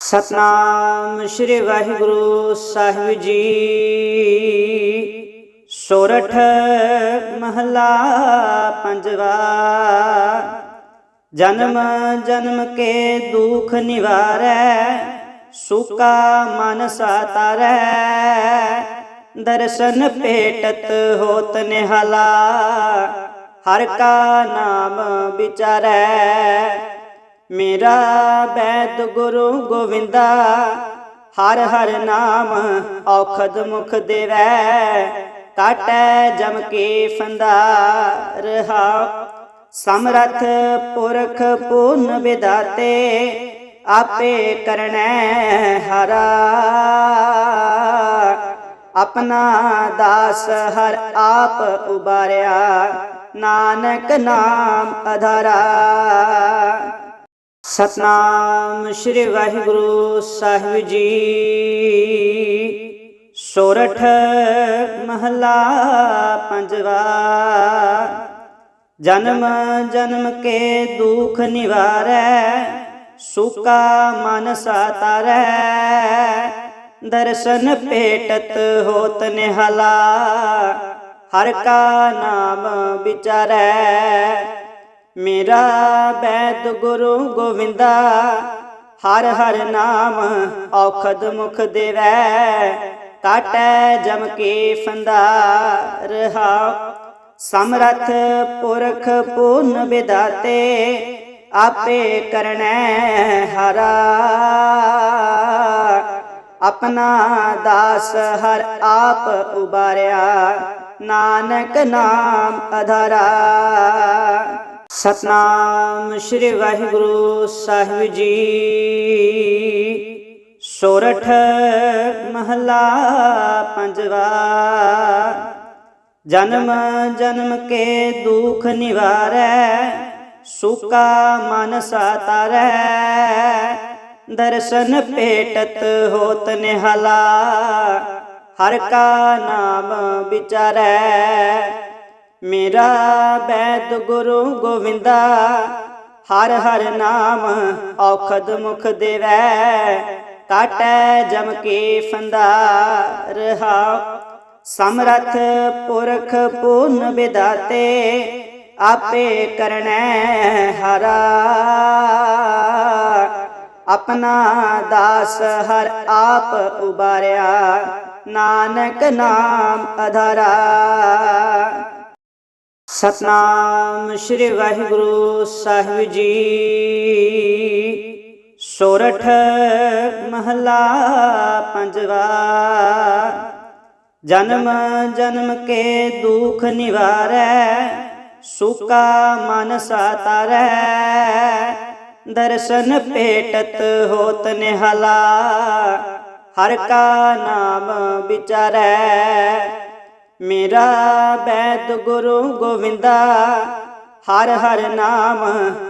ਸਤਨਾਮ ਸ੍ਰੀ ਵਾਹਿਗੁਰੂ ਸਾਹਿਬ ਜੀ। ਸੋਰਠ ਮਹਲਾ ਪੰਜਵਾ। ਜਨਮ ਜਨਮ ਕੇ ਦੁਖ ਨਿਵਾਰੈ, ਸੁਕਾ ਮਨ ਸਾਤਾਰੈ। ਦਰਸ਼ਨ ਪੇਟਤ ਹੋਤ ਨਿਹਲਾ, ਹਰ ਕਾ ਨਾਮ ਵਿਚਾਰੈ। ਮੇਰਾ ਬੈਦ ਗੁਰੂ ਗੋਵਿੰਦਾ, ਹਰ ਹਰ ਨਾਮ ਔਖਦ ਮੁਖ ਦੇਵੈ, ਕਾਟੈ ਜਮ ਕੇ ਫੰਦਾ ਰਹਾ ਸਮਰਥ ਪੁਰਖ ਪੂਰਨ ਵਿਦਾਤੇ, ਆਪੇ ਕਰਣੈ ਹਰਾ। ਆਪਣਾ ਦਾਸ ਹਰ ਆਪ ਉਬਾਰਿਆ, ਨਾਨਕ ਨਾਮ ਅਧਾਰਾ। ਸਤਨਾਮ ਸ੍ਰੀ ਵਾਹਿਗੁਰੂ ਸਾਹਿਬ ਜੀ। ਸੋਰਠ ਮਹਲਾ ਪੰਜਵਾ। ਜਨਮ ਜਨਮ ਕੇ ਦੁਖ ਨਿਵਾਰੈ, ਸੁਕਾ ਮਨ ਸਾਤਾਰੈ ਦਰਸ਼ਨ ਪੇਟਤ ਹੋਤ ਨਿਹਲਾ, ਹਰ ਕਾ ਨਾਮ ਵਿਚਾਰੈ। ਮੇਰਾ ਬੈਦ ਗੁਰੂ ਗੋਵਿੰਦਾ, ਹਰ ਹਰ ਨਾਮ ਔਖਦ ਮੁਖ ਦੇਵੈ, ਕਾਟੈ ਜਮ ਕੇ ਫੰਦਾ ਰਹਾ ਸਮਰਥ ਪੁਰਖ ਪੂਰਨ ਵਿਦਾਤੇ, ਆਪੇ ਕਰਣੈ ਹਰਾ। ਆਪਣਾ ਦਾਸ ਹਰ ਆਪ ਉਬਾਰਿਆ, ਨਾਨਕ ਨਾਮ ਅਧਾਰਾ। ਸਤਨਾਮ ਸ੍ਰੀ ਵਾਹਿਗੁਰੂ ਸਾਹਿਬ ਜੀ। ਸੋਰਠ ਮਹਲਾ ਪੰਜਵਾ। ਜਨਮ ਜਨਮ ਕੇ ਦੁਖ ਨਿਵਾਰੈ, ਸੁਕਾ ਮਨ ਸਾਤਾਰੈ। ਦਰਸ਼ਨ ਪੇਟਤ ਹੋਤ ਨਿਹਲਾ, ਹਰ ਕਾ ਨਾਮ ਵਿਚਾਰੈ। ਮੇਰਾ ਬੈਦ ਗੁਰੂ ਗੋਵਿੰਦਾ, ਹਰ ਹਰ ਨਾਮ ਔਖਦ ਮੁਖ ਦੇਵੈ, ਕਾਟੈ ਜਮ ਕੇ ਫੰਦਾ ਰਹਾ ਸਮਰਥ ਪੁਰਖ ਪੂਰਨ ਵਿਦਾਤੇ, ਆਪੇ ਕਰਣੈ ਹਰਾ। ਆਪਣਾ ਦਾਸ ਹਰ ਆਪ ਉਬਾਰਿਆ, ਨਾਨਕ ਨਾਮ ਅਧਾਰਾ। ਸਤਨਾਮ ਸ੍ਰੀ ਵਾਹਿਗੁਰੂ ਸਾਹਿਬ ਜੀ। ਸੋਰਠ ਮਹਲਾ ਪੰਜਵਾ। ਜਨਮ ਜਨਮ ਕੇ ਦੁਖ ਨਿਵਾਰੈ, ਸੁਕਾ ਮਨ ਸਾਤਾਰੈ। ਦਰਸ਼ਨ ਪੇਟਤ ਹੋਤ ਨਿਹਲਾ, ਹਰ ਕਾ ਨਾਮ ਵਿਚਾਰੈ। ਮੇਰਾ ਬੈਦ ਗੁਰੂ ਗੋਵਿੰਦਾ, ਹਰ ਹਰ ਨਾਮ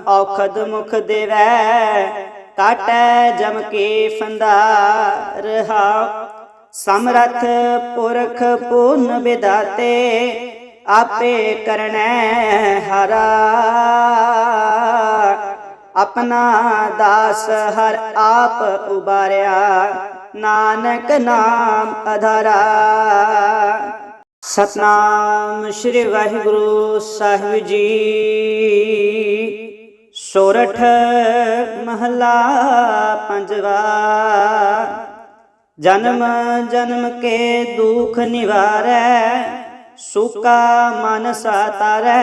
ਔਖਦ ਮੁਖ ਦੇਵੈ, ਕਾਟੈ ਜਮ ਕੇ ਫੰਦਾ ਰਹਾ ਸਮਰਥ ਪੁਰਖ ਪੂਰਨ ਵਿਦਾਤੇ, ਆਪੇ ਕਰਣੈ ਹਰਾ। ਆਪਣਾ ਦਾਸ ਹਰ ਆਪ ਉਬਾਰਿਆ, ਨਾਨਕ ਨਾਮ ਅਧਾਰਾ। ਸਤਨਾਮ ਸ੍ਰੀ ਵਾਹਿਗੁਰੂ ਸਾਹਿਬ ਜੀ। ਸੋਰਠ ਮਹਲਾ ਪੰਜਵਾ। ਜਨਮ ਜਨਮ ਕੇ ਦੁਖ ਨਿਵਾਰੈ, ਸੁਕਾ ਮਨ ਸਾਤਾਰੈ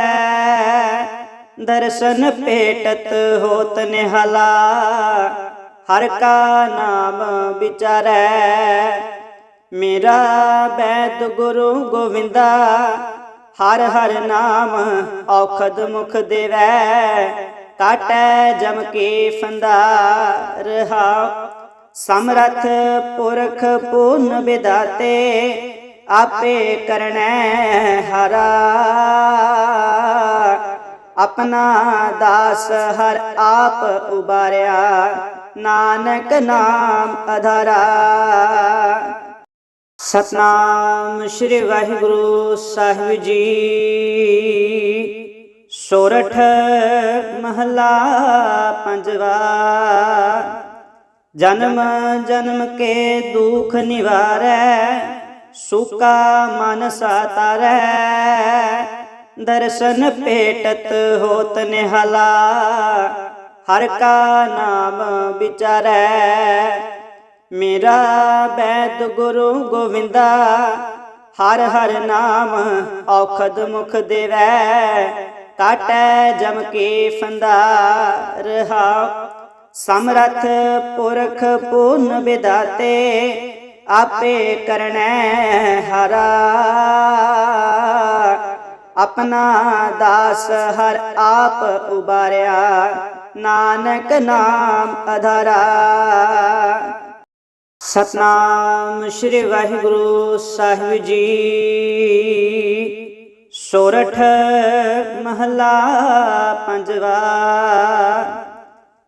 ਦਰਸ਼ਨ ਪੇਟਤ ਹੋਤ ਨਿਹਲਾ, ਹਰ ਕਾ ਨਾਮ ਵਿਚਾਰੈ। ਮੇਰਾ ਬੈਦ ਗੁਰੂ ਗੋਵਿੰਦਾ, ਹਰ ਹਰ ਨਾਮ ਔਖਦ ਮੁਖ ਦੇਵੈ, ਕਾਟੈ ਜਮ ਕੇ ਫੰਦਾ ਰਹਾ ਸਮਰਥ ਪੁਰਖ ਪੂਰਨ ਵਿਦਾਤੇ, ਆਪੇ ਕਰਣੈ ਹਰਾ। ਆਪਣਾ ਦਾਸ ਹਰ ਆਪ ਉਬਾਰਿਆ, ਨਾਨਕ ਨਾਮ ਅਧਾਰਾ। ਸਤਨਾਮ ਸ੍ਰੀ ਵਾਹਿਗੁਰੂ ਸਾਹਿਬ ਜੀ। ਸੋਰਠ ਮਹਲਾ ਪੰਜਵਾ, ਜਨਮ ਜਨਮ ਕੇ ਦੁਖ ਨਿਵਾਰੈ, ਸੁਕਾ ਮਨ ਸਾਤਾਰੈ ਦਰਸ਼ਨ ਪੇਟਤ ਹੋਤ ਨਿਹਲਾ, ਹਰ ਕਾ ਨਾਮ ਵਿਚਾਰੈ। ਮੇਰਾ ਬੈਦ ਗੁਰੂ ਗੋਵਿੰਦਾ, ਹਰ ਹਰ ਨਾਮ ਔਖਦ ਮੁਖ ਦੇਵੈ, ਕਾਟੈ ਜਮ ਕੇ ਫੰਦਾ ਰਹਾ ਸਮਰਥ ਪੁਰਖ ਪੂਰਨ ਵਿਦਾਤੇ, ਆਪੇ ਕਰਣੈ ਹਰਾ। ਆਪਣਾ ਦਾਸ ਹਰ ਆਪ ਉਬਾਰਿਆ, ਨਾਨਕ ਨਾਮ ਅਧਾਰਾ। ਸਤਨਾਮ ਸ੍ਰੀ ਵਾਹਿਗੁਰੂ ਸਾਹਿਬ ਜੀ। ਸੋਰਠ ਮਹਲਾ ਪੰਜਵਾ।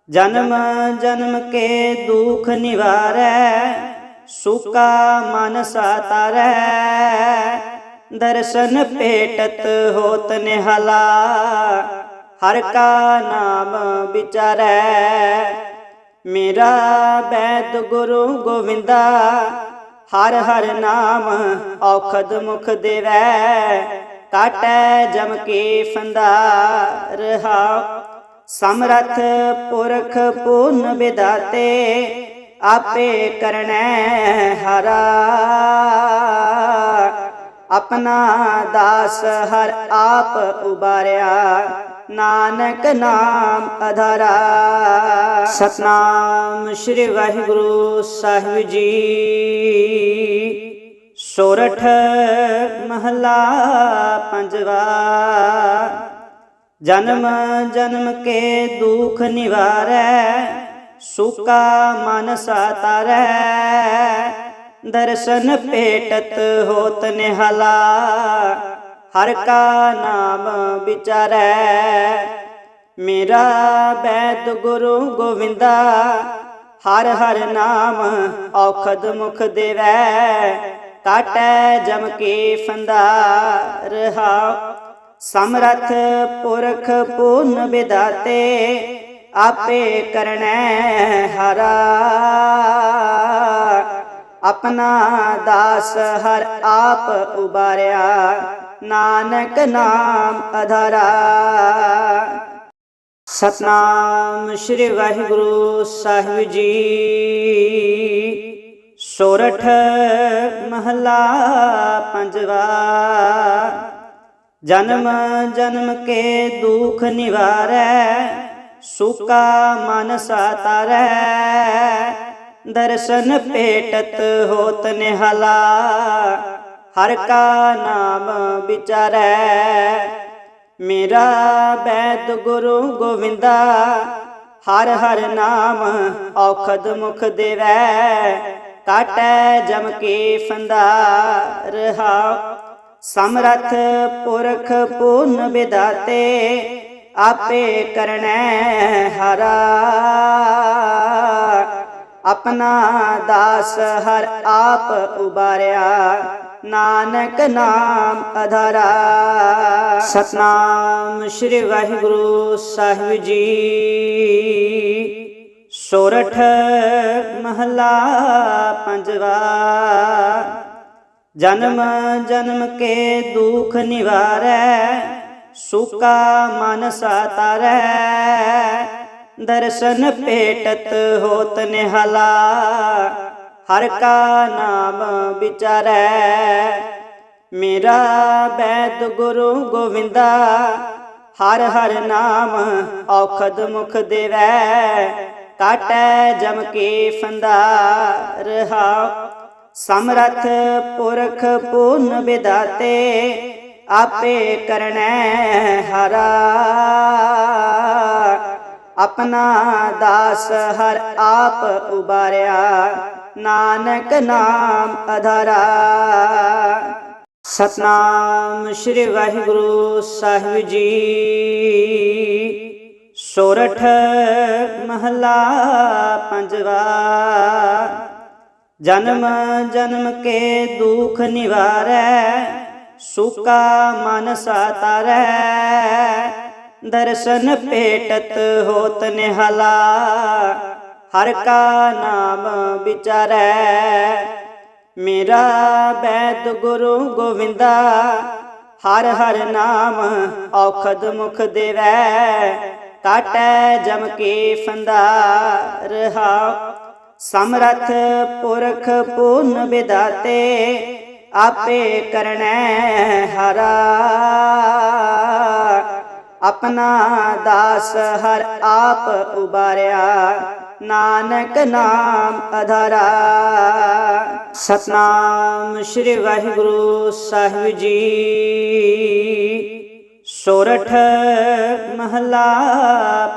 ਜਨਮ ਜਨਮ ਕੇ ਦੁਖ ਨਿਵਾਰੈ, ਸੁਕਾ ਮਨ ਸਾਤਾਰੈ ਦਰਸ਼ਨ ਪੇਟਤ ਹੋਤ ਨਿਹਲਾ, ਹਰ ਕਾ ਨਾਮ ਵਿਚਾਰੈ। ਮੇਰਾ ਬੈਦ ਗੁਰੂ ਗੋਵਿੰਦਾ, ਹਰ ਹਰ ਨਾਮ ਔਖਦ ਮੁਖ ਦੇਵੈ, ਕਾਟੈ ਜਮ ਕੇ ਫੰਦਾ ਰਹਾ ਸਮਰਥ ਪੁਰਖ ਪੂਰਨ ਵਿਦਾਤੇ, ਆਪੇ ਕਰਨੈ ਹਰਾ। ਆਪਣਾ ਦਾਸ ਹਰ ਆਪ ਉਬਾਰਿਆ। ਨਾਨਕ ਨਾਮ ਅਧਾਰਾ। ਸਤਨਾਮ ਸ੍ਰੀ ਵਾਹਿਗੁਰੂ ਸਾਹਿਬ ਜੀ। ਸੋਰਠ ਮਹਲਾ ਪੰਜਵਾ। ਜਨਮ ਜਨਮ ਕੇ ਦੁਖ ਨਿਵਾਰੈ, ਸੁਕਾ ਮਨ ਸਾਤਾਰੈ। ਦਰਸ਼ਨ ਭੇਟਤ ਹੋਤ ਨਿਹਲਾ। ਹਰ ਕਾ ਨਾਮ ਵਿਚਾਰੈ। ਮੇਰਾ ਬੈਦ ਗੁਰੂ ਗੋਵਿੰਦਾ, ਹਰ ਹਰ ਨਾਮ ਔਖਦ ਮੁਖ ਦੇਵੈ। ਕਾਟੈ ਜਮ ਕੇ ਫੰਦਾ ਰਹਾ ਸਮਰਥ ਪੁਰਖ ਪੂਰਨ ਵਿਦਾਤੇ, ਆਪੇ ਕਰਨੈ ਹਰਾ। ਆਪਣਾ ਦਾਸ ਹਰ ਆਪ ਉਬਾਰਿਆ। ਨਾਨਕ ਨਾਮ ਅਧਾਰਾ। ਸਤਨਾਮ ਸ੍ਰੀ ਵਾਹਿਗੁਰੂ ਸਾਹਿਬ ਜੀ। ਸੋਰਠ ਮਹਲਾ ਪੰਜਵਾ। ਜਨਮ ਜਨਮ ਕੇ ਦੁਖ ਨਿਵਾਰੈ, ਸੁਕਾ ਮਨ ਸਾਤਾਰੈ। ਦਰਸ਼ਨ ਪੇਟਤ ਹੋਤ ਨਿਹਲਾ। ਹਰ ਕਾ ਨਾਮ ਵਿਚਾਰੈ। ਮੇਰਾ ਬੈਦ ਗੁਰੂ ਗੋਵਿੰਦਾ, ਹਰ ਹਰ ਨਾਮ ਔਖਦ ਮੁਖ ਦੇਵੈ। ਕਾਟੈ ਜਮ ਕੇ ਫੰਦਾ ਰਹਾ ਸਮਰਥ ਪੁਰਖ ਪੂਰਨ ਵਿਦਾਤੇ, ਆਪੇ ਕਰਨੈ ਹਰਾ। ਆਪਣਾ ਦਾਸ ਹਰ ਆਪ ਉਬਾਰਿਆ। ਨਾਨਕ ਨਾਮ ਅਧਾਰਾ। ਸਤਨਾਮ ਸ੍ਰੀ ਵਾਹਿਗੁਰੂ ਸਾਹਿਬ ਜੀ। ਸੋਰਠ ਮਹਲਾ ਪੰਜਵਾ। ਜਨਮ ਜਨਮ ਕੇ ਦੁਖ ਨਿਵਾਰੈ, ਸੁਕਾ ਮਨ ਸਾਤਾਰੈ ਦਰਸ਼ਨ ਪੇਟਤ ਹੋਤ ਨਿਹਲਾ। ਹਰ ਕਾ ਨਾਮ ਵਿਚਾਰੈ। ਮੇਰਾ ਬੈਦ ਗੁਰੂ ਗੋਵਿੰਦਾ, ਹਰ ਹਰ ਨਾਮ ਔਖਦ ਮੁਖ ਦੇਵੈ। ਕਾਟੈ ਜਮ ਕੇ ਫੰਦਾ ਰਹਾ ਸਮਰਥ ਪੁਰਖ ਪੂਰਨ ਵਿਦਾਤੇ, ਆਪੇ ਕਰਨੈ ਹਰਾ। ਆਪਣਾ ਦਾਸ ਹਰ ਆਪ ਉਬਾਰਿਆ ਨਾਨਕ ਨਾਮ ਅਧਾਰਾ। ਸਤਨਾਮ ਸ੍ਰੀ ਵਾਹਿਗੁਰੂ ਸਾਹਿਬ ਜੀ। ਸੋਰਠ ਮਹਲਾ ਪੰਜਵਾ। ਜਨਮ ਜਨਮ ਕੇ ਦੁਖ ਨਿਵਾਰੈ, ਸੁਕਾ ਮਨ ਸਾਤਾਰੈ। ਦਰਸ਼ਨ ਭੇਟਤ ਹੋਤ ਨਿਹਲਾ। ਹਰ ਕਾ ਨਾਮ ਵਿਚਾਰੈ। ਮੇਰਾ ਬੈਦ ਗੁਰੂ ਗੋਵਿੰਦਾ, ਹਰ ਹਰ ਨਾਮ ਔਖਦ ਮੁਖ ਦੇਵੈ। ਕਾਟੈ ਜਮ ਕੇ ਫੰਦਾ ਰਹਾ। ਸਮਰਥ ਪੁਰਖ ਪੂਰਨ ਵਿਦਾਤੇ, ਆਪੇ ਕਰਣੈ ਹਰਾ। ਆਪਣਾ ਦਾਸ ਹਰ ਆਪ ਉਬਾਰਿਆ। ਨਾਨਕ ਨਾਮ ਅਧਾਰਾ। ਸਤਨਾਮ ਸ੍ਰੀ ਵਾਹਿਗੁਰੂ ਸਾਹਿਬ ਜੀ। ਸੋਰਠ ਮਹਲਾ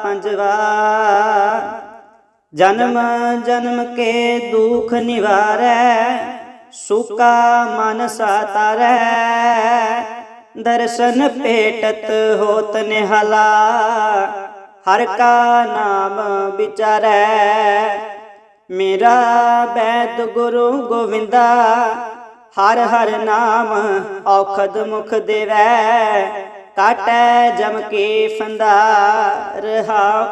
ਪੰਜਵਾ। ਜਨਮ ਜਨਮ ਕੇ ਦੁਖ ਨਿਵਾਰੈ, ਸੁਕਾ ਮਨ ਸਾਤਾਰੈ। ਦਰਸ਼ਨ ਭੇਟਤ ਹੋਤ ਨਿਹਲਾ। ਹਰ ਕਾ ਨਾਮ ਵਿਚਾਰੈ। ਮੇਰਾ ਬੈਦ ਗੁਰੂ ਗੋਵਿੰਦਾ, ਹਰ ਹਰ ਨਾਮ ਔਖਦ ਮੁਖ ਦੇਵੈ। ਕਾਟੈ ਜਮ ਕੇ ਫੰਦਾ ਰਹਾ।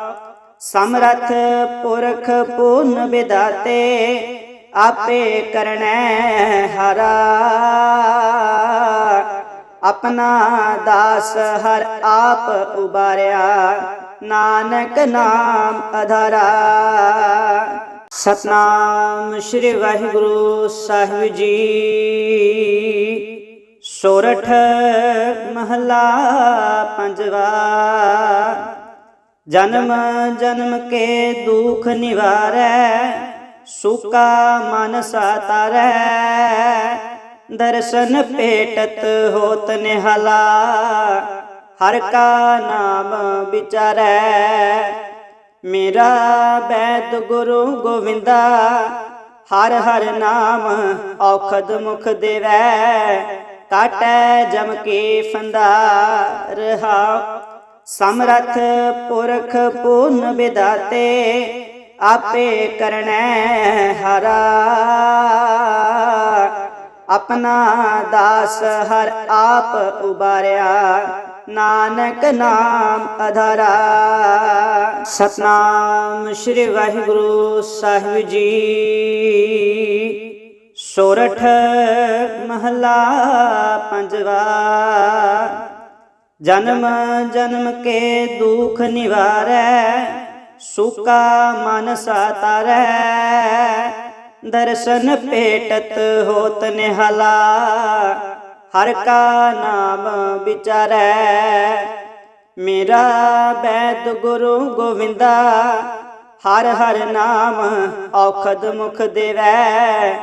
ਸਮਰਥ ਪੁਰਖ ਪੂਰਨ ਵਿਦਾਤੇ, ਆਪੇ ਕਰਣੈ ਹਰਾ। ਆਪਣਾ ਦਾਸ ਹਰ ਆਪ ਉਬਾਰਿਆ। ਨਾਨਕ ਨਾਮ ਅਧਾਰਾ। ਸਤਨਾਮ ਸ੍ਰੀ ਵਾਹਿਗੁਰੂ ਸਾਹਿਬ ਜੀ। ਸੋਰਠ ਮਹਲਾ ਪੰਜਵਾ। ਜਨਮ ਜਨਮ ਕੇ ਦੁਖ ਨਿਵਾਰੈ, ਸੁਕਾ ਮਨ ਸਾਤਾਰੈ। ਦਰਸ਼ਨ ਪੇਟਤ ਹੋਤ ਨਿਹਲਾ। ਹਰ ਕਾ ਨਾਮ ਵਿਚਾਰੈ। ਮੇਰਾ ਬੈਦ ਗੁਰੂ ਗੋਵਿੰਦਾ, ਹਰ ਹਰ ਨਾਮ ਔਖਦ ਮੁਖ ਦੇਵੈ। ਕਾਟੈ ਜਮ ਕੇ ਫੰਦਾ ਰਹਾ ਸਮਰਥ ਪੁਰਖ ਪੂਰਨ ਵਿਦਾਤੇ, ਆਪੇ ਕਰਣੈ ਹਰਾ। ਆਪਣਾ ਦਾਸ ਹਰ ਆਪ ਉਬਾਰਿਆ। ਨਾਨਕ ਨਾਮ ਅਧਾਰਾ। ਸਤਨਾਮ ਸ੍ਰੀ ਵਾਹਿਗੁਰੂ ਸਾਹਿਬ ਜੀ। ਸੋਰਠ ਮਹਲਾ ਪੰਜਵਾ। ਜਨਮ ਜਨਮ ਕੇ ਦੁਖ ਨਿਵਾਰੈ, ਸੁਕਾ ਮਨ ਸਾਤਾਰੈ। ਦਰਸ਼ਨ ਭੇਟਤ ਹੋਤ ਨਿਹਲਾ। ਹਰ ਕਾ ਨਾਮ ਵਿਚਾਰੈ। ਮੇਰਾ ਬੈਦ ਗੁਰੂ ਗੋਵਿੰਦਾ, ਹਰ ਹਰ ਨਾਮ ਔਖਦ ਮੁਖ ਦੇਵੈ।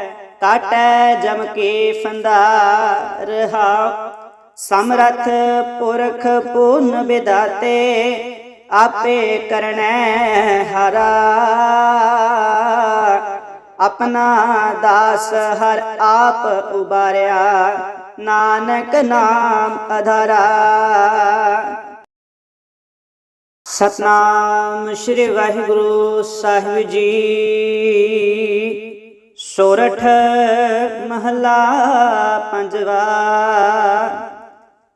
ਕਾਟੈ ਜਮ ਕੇ ਫੰਦਾ ਰਹਾ। ਸਮਰਥ ਪੁਰਖ ਪੂਰਨ ਵਿਦਾਤੇ, ਆਪੇ ਕਰਣੈ ਹਰਾ। ਆਪਣਾ ਦਾਸ ਹਰ ਆਪ ਉਬਾਰਿਆ। ਨਾਨਕ ਨਾਮ ਅਧਾਰਾ। ਸਤਨਾਮ ਸ੍ਰੀ ਵਾਹਿਗੁਰੂ ਸਾਹਿਬ ਜੀ। ਸੋਰਠ ਮਹਲਾ ਪੰਜਵਾ।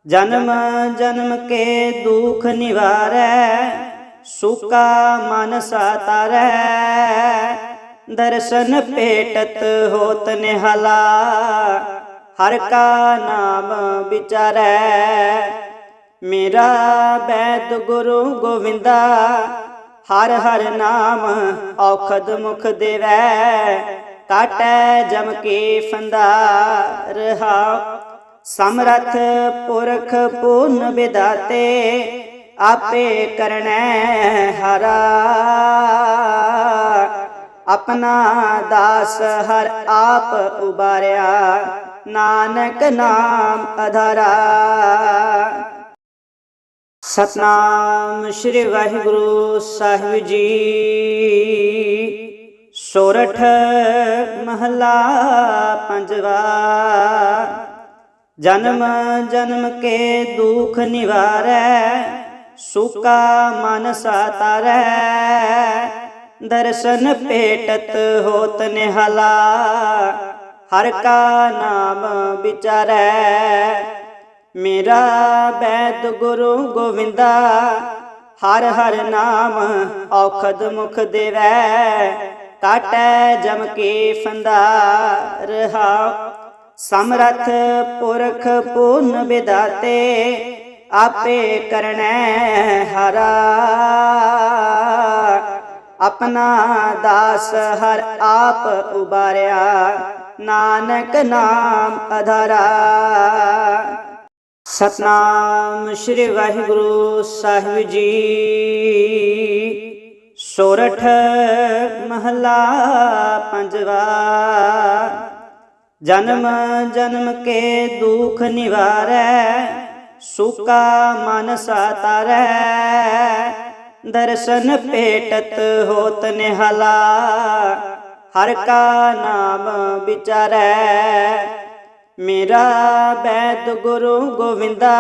ਜਨਮ ਜਨਮ ਕੇ ਦੁਖ ਨਿਵਾਰੈ, ਸੁਕਾ ਮਨ ਸਾਤਾਰੈ। ਦਰਸ਼ਨ ਭੇਟਤ ਹੋਤ ਨਿਹਲਾ। ਹਰ ਕਾ ਨਾਮ ਵਿਚਾਰੈ। ਮੇਰਾ ਬੈਦ ਗੁਰੂ ਗੋਵਿੰਦਾ, ਹਰ ਹਰ ਨਾਮ ਔਖਦ ਮੁਖ ਦੇਵੈ। ਕਾਟੈ ਜਮ ਕੇ ਫੰਦਾ ਰਹਾ ਸਮਰਥ ਪੁਰਖ ਪੂਰਨ ਵਿਦਾਤੇ, ਆਪੇ ਕਰਨੈ ਹਰਾ। ਆਪਣਾ ਦਾਸ ਹਰ ਆਪ ਉਬਾਰਿਆ। ਨਾਨਕ ਨਾਮ ਅਧਾਰਾ ਸਤਨਾਮ ਸ੍ਰੀ ਵਾਹਿਗੁਰੂ ਸਾਹਿਬ ਜੀ ਸੋਰਠ ਮਹਲਾ ਪੰਜਵਾ ਜਨਮ ਜਨਮ ਕੇ ਦੁਖ ਨਿਵਾਰੈ ਸੁਕਾ ਮਨ ਸਾਤਾਰੈ ਦਰਸ਼ਨ ਪੇਟਤ ਹੋਤ ਨਿਹਲਾ ਹਰ ਕਾ ਨਾਮ ਵਿਚਾਰੈ। ਮੇਰਾ ਬੈਦ ਗੁਰੂ ਗੋਵਿੰਦਾ, ਹਰ ਹਰ ਨਾਮ ਔਖਦ ਮੁਖ ਦੇਵੈ। ਕਾਟੈ ਜਮ ਕੇ ਫੰਦਾ ਰਹਾਉ ਸਮਰਥ ਪੁਰਖ ਪੂਰਨ ਵਿਦਾਤੇ, ਆਪੇ ਕਰਣੈ ਹਰਾ। ਆਪਣਾ ਦਾਸ ਹਰ ਆਪ ਉਬਾਰਿਆ। ਨਾਨਕ ਨਾਮ ਅਧਾਰਾ। ਸਤਨਾਮ ਸ੍ਰੀ ਵਾਹਿਗੁਰੂ ਸਾਹਿਬ ਜੀ। ਸੋਰਠ ਮਹਲਾ ਪੰਜਵਾ। ਜਨਮ ਜਨਮ ਕੇ ਦੁਖ ਨਿਵਾਰੈ, ਸੁਕਾ ਮਨ ਸਾਤਾਰੈ। ਦਰਸ਼ਨ ਭੇਟਤ ਹੋਤ ਨਿਹਲਾ। ਹਰ ਕਾ ਨਾਮ ਵਿਚਾਰੈ। ਮੇਰਾ ਬੈਦ ਗੁਰੂ ਗੋਵਿੰਦਾ,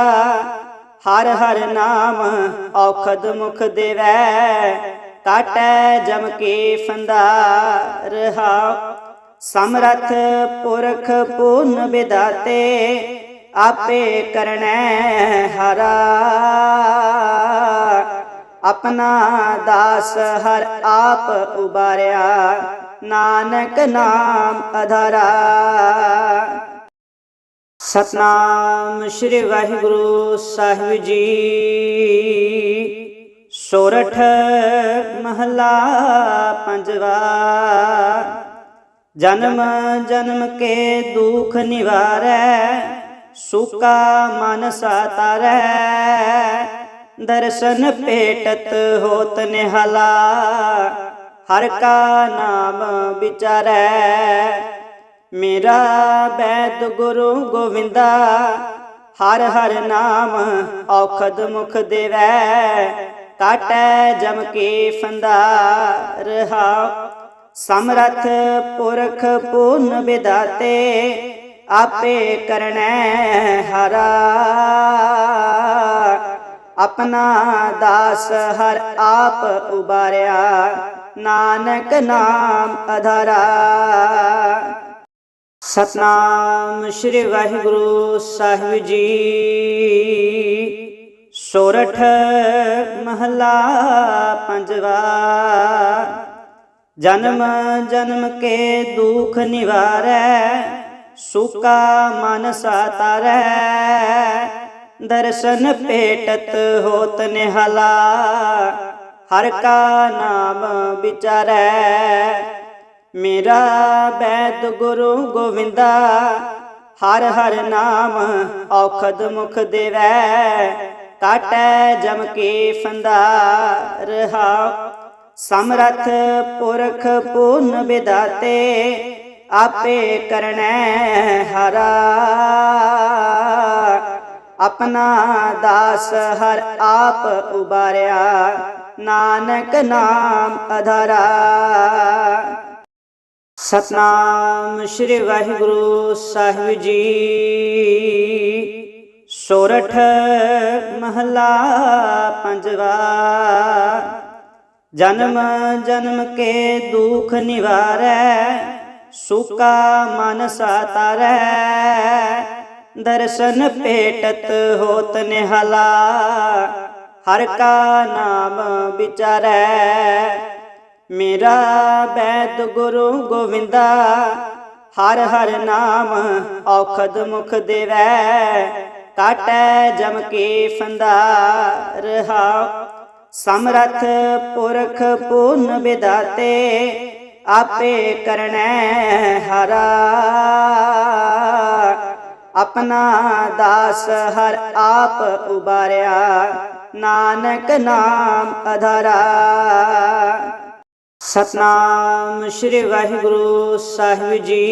ਹਰ ਹਰ ਨਾਮ ਔਖਦ ਮੁਖ ਦੇਵੈ। ਕਾਟੈ ਜਮ ਕੇ ਫੰਦਾ ਰਹਾਉ ਸਮਰਥ ਪੁਰਖ ਪੂਰਨ ਵਿਦਾਤੇ, ਆਪੇ ਕਰਣੈ ਹਰਾ। ਆਪਣਾ ਦਾਸ ਹਰ ਆਪ ਉਬਾਰਿਆ। ਨਾਨਕ ਨਾਮ ਅਧਾਰਾ। ਸਤਨਾਮ ਸ੍ਰੀ ਵਾਹਿਗੁਰੂ ਸਾਹਿਬ ਜੀ। ਸੋਰਠ ਮਹਲਾ ਪੰਜਵਾ। ਜਨਮ ਜਨਮ ਕੇ ਦੁਖ ਨਿਵਾਰੈ, ਸੁਕਾ ਮਨ ਸਾਤਾਰੈ। ਦਰਸ਼ਨ ਭੇਟਤ ਹੋਤ ਨਿਹਲਾ। ਹਰ ਕਾ ਨਾਮ ਵਿਚਾਰੈ। ਮੇਰਾ ਬੈਦ ਗੁਰੂ ਗੋਵਿੰਦਾ, ਹਰ ਹਰ ਨਾਮ ਔਖਦ ਮੁਖ ਦੇਵੈ। ਕਾਟੈ ਜਮ ਕੇ ਫੰਦਾ ਰਹਾਉ ਸਮਰਥ ਪੁਰਖ ਪੂਰਨ ਵਿਦਾਤੇ, ਆਪੇ ਕਰਨੈ ਹਰਾ। ਆਪਣਾ ਦਾਸ ਹਰ ਆਪ ਉਬਾਰਿਆ ਨਾਨਕ ਨਾਮ ਅਧਾਰਾ ਸਤਨਾਮ ਸ੍ਰੀ ਵਾਹਿਗੁਰੂ ਸਾਹਿਬ ਜੀ ਸੋਰਠ ਮਹਲਾ ਪੰਜਵਾ ਜਨਮ ਜਨਮ ਕੇ ਦੁਖ ਨਿਵਾਰੈ ਸੁਕਾ ਮਨ ਸਾਤਾਰੈ ਦਰਸ਼ਨ ਪੇਟਤ ਹੋਤ ਨਿਹਲਾ ਹਰ ਕਾ ਨਾਮ ਵਿਚਾਰੈ। ਮੇਰਾ ਬੈਦ ਗੁਰੂ ਗੋਵਿੰਦਾ, ਹਰ ਹਰ ਨਾਮ ਔਖਦ ਮੁਖ ਦੇਵੈ। ਕਾਟੈ ਜਮ ਕੇ ਫੰਦਾ ਰਹਾਉ ਸਮਰਥ ਪੁਰਖ ਪੂਰਨ ਵਿਦਾਤੇ, ਆਪੇ ਕਰਣੈ ਹਰਾ। ਆਪਣਾ ਦਾਸ ਹਰ ਆਪ ਉਬਾਰਿਆ। ਨਾਨਕ ਨਾਮ ਅਧਾਰਾ ਸਤਨਾਮ ਸ੍ਰੀ ਵਾਹਿਗੁਰੂ ਸਾਹਿਬ ਜੀ ਸੋਰਠ ਮਹਲਾ ਪੰਜਵਾ ਜਨਮ ਜਨਮ ਕੇ ਦੁਖ ਨਿਵਾਰੈ ਸੁਕਾ ਮਨ ਸਾਤਾਰੈ ਦਰਸ਼ਨ ਭੇਟਤ ਹੋਤ ਨਿਹਲਾ ਹਰ ਕਾ ਨਾਮ ਵਿਚਾਰੈ। ਮੇਰਾ ਬੈਦ ਗੁਰੂ ਗੋਵਿੰਦਾ, ਹਰ ਹਰ ਨਾਮ ਔਖਦ ਮੁਖ ਦੇਵੈ। ਕਾਟੈ ਜਮ ਕੇ ਫੰਦਾ ਰਹਾਉ ਸਮਰਥ ਪੁਰਖ ਪੂਰਨ ਵਿਦਾਤੇ, ਆਪੇ ਕਰਨੈ ਹਰਾ। ਆਪਣਾ ਦਾਸ ਹਰ ਆਪ ਉਬਾਰਿਆ। ਨਾਨਕ ਨਾਮ ਅਧਾਰਾ। ਸਤਨਾਮ ਸ੍ਰੀ ਵਾਹਿਗੁਰੂ ਸਾਹਿਬ ਜੀ।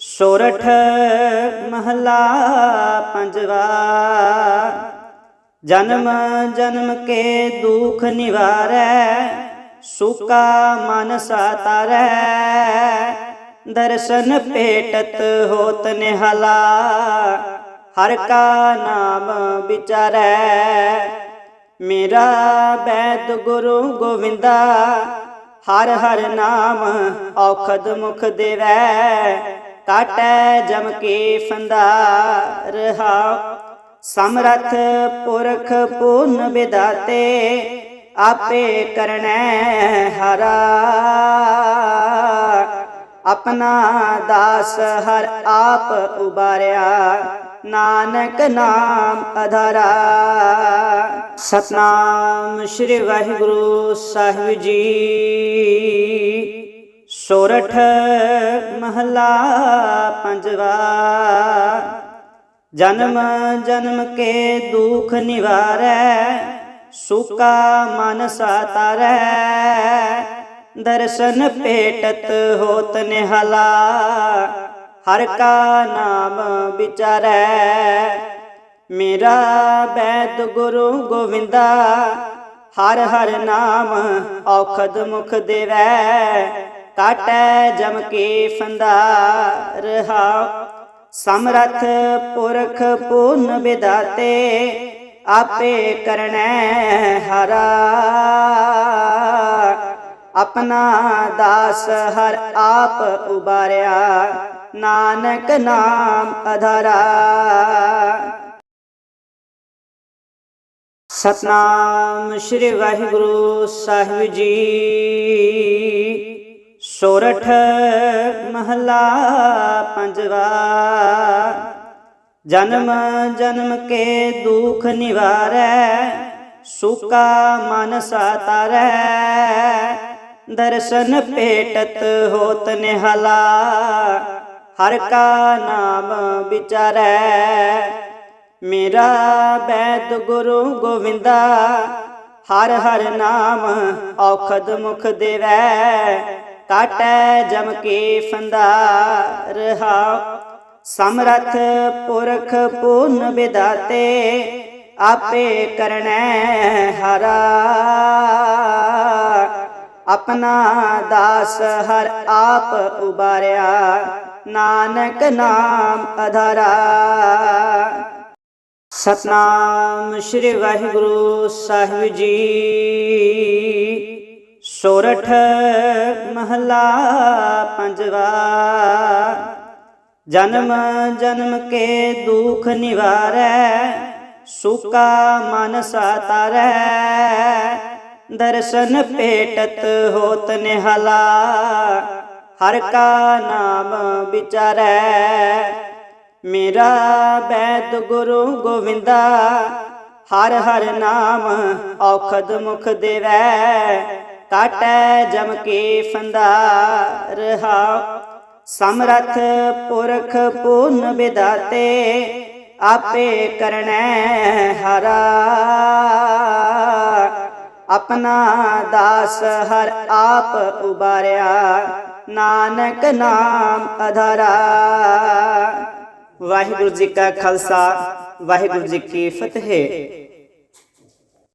ਸੋਰਠ ਮਹਲਾ ਪੰਜਵਾ। ਜਨਮ ਜਨਮ ਕੇ ਦੁਖ ਨਿਵਾਰੈ, ਸੁਕਾ ਮਨ ਸਾਤਾਰੈ। ਦਰਸ਼ਨ ਭੇਟਤ ਹੋਤ ਨਿਹਲਾ। ਹਰ ਕਾ ਨਾਮ ਵਿਚਾਰੈ। ਮੇਰਾ ਬੈਦ ਗੁਰੂ ਗੋਵਿੰਦਾ, ਹਰ ਹਰ ਨਾਮ ਔਖਦ ਮੁਖ ਦੇਵੈ। ਕਾਟੈ ਜਮ ਕੇ ਫੰਦਾ ਰਹਾਉ ਸਮਰਥ ਪੁਰਖ ਪੂਰਨ ਵਿਦਾਤੇ, ਆਪੇ ਕਰਨੈ ਹਰਾ। ਆਪਣਾ ਦਾਸ ਹਰ ਆਪ ਉਬਾਰਿਆ। ਨਾਨਕ ਨਾਮ ਅਧਾਰਾ ਸਤਨਾਮ ਸ੍ਰੀ ਵਾਹਿਗੁਰੂ ਸਾਹਿਬ ਜੀ ਸੋਰਠ ਮਹਲਾ ਪੰਜਵਾ ਜਨਮ ਜਨਮ ਕੇ ਦੁਖ ਨਿਵਾਰੈ ਸੁਕਾ ਮਨ ਸਾਤਾਰੈ ਦਰਸ਼ਨ ਭੇਟਤ ਹੋਤ ਨਿਹਲਾ ਹਰ ਕਾ ਨਾਮ ਵਿਚਾਰੈ। ਮੇਰਾ ਬੈਦ ਗੁਰੂ ਗੋਵਿੰਦਾ, ਹਰ ਹਰ ਨਾਮ ਔਖਦ ਮੁਖ ਦੇਵੈ। ਕਾਟੈ ਜਮ ਕੇ ਫੰਦਾ ਰਹਾ ਸਮਰਥ ਪੁਰਖ ਪੂਰਨ ਵਿਦਾਤੇ, ਆਪੇ ਕਰਨੈ ਹਰਾ। ਆਪਣਾ ਦਾਸ ਹਰ ਆਪ ਉਬਾਰਿਆ। ਨਾਨਕ ਨਾਮ ਅਧਾਰਾ ਸਤਨਾਮ ਸ੍ਰੀ ਵਾਹਿਗੁਰੂ ਸਾਹਿਬ ਜੀ ਸੋਰਠ ਮਹਲਾ ਪੰਜਵਾ ਜਨਮ ਜਨਮ ਕੇ ਦੁਖ ਨਿਵਾਰੈ ਸੁਕਾ ਮਨ ਸਾਤਾਰੈ ਦਰਸ਼ਨ ਪੇਟਤ ਹੋਤ ਨਿਹਲਾ ਹਰ ਕਾ ਨਾਮ ਵਿਚਾਰੈ। ਮੇਰਾ ਬੈਦ ਗੁਰੂ ਗੋਵਿੰਦਾ, ਹਰ ਹਰ ਨਾਮ ਔਖਦ ਮੁਖ ਦੇਵੈ। ਕਾਟੈ ਜਮ ਕੇ ਫੰਦਾ ਰਹਾ ਸਮਰਥ ਪੁਰਖ ਪੂਰਨ ਵਿਦਾਤੇ, ਆਪੇ ਕਰਨੈ ਹਰਾ। ਆਪਣਾ ਦਾਸ ਹਰ ਆਪ ਉਬਾਰਿਆ। ਨਾਨਕ ਨਾਮ ਅਧਾਰਾ। ਸਤਨਾਮ ਸ੍ਰੀ ਵਾਹਿਗੁਰੂ ਸਾਹਿਬ ਜੀ। ਸੋਰਠ ਮਹਲਾ ਪੰਜਵਾ। ਜਨਮ ਜਨਮ ਕੇ ਦੁਖ ਨਿਵਾਰੈ, ਸੁਕਾ ਮਨ ਸਾਤਾਰੈ। ਦਰਸ਼ਨ ਪੇਟਤ ਹੋਤ ਨਿਹਲਾ। ਹਰ ਕਾ ਨਾਮ ਵਿਚਾਰੈ। ਮੇਰਾ ਬੈਦ ਗੁਰੂ ਗੋਵਿੰਦਾ, ਹਰ ਹਰ ਨਾਮ ਔਖਦ ਮੁਖ ਦੇਵੈ। ਕਾਟੈ ਜਮ ਕੇ ਫੰਦਾ ਰਹਾ। ਸਮਰਥ ਪੁਰਖ ਪੂਰਨ ਵਿਦਾਤੇ, ਆਪੇ ਕਰਨੈ ਹਰਾ। ਆਪਣਾ ਦਾਸ ਹਰ ਆਪ ਉਬਾਰਿਆ। ਨਾਨਕ ਨਾਮ ਅਧਾਰਾ। ਵਾਹਿਗੁਰੂ ਜੀ ਕਾ ਖਾਲਸਾ ਵਾਹਿਗੁਰੂ ਜੀ ਕੀ ਫਤਿਹ।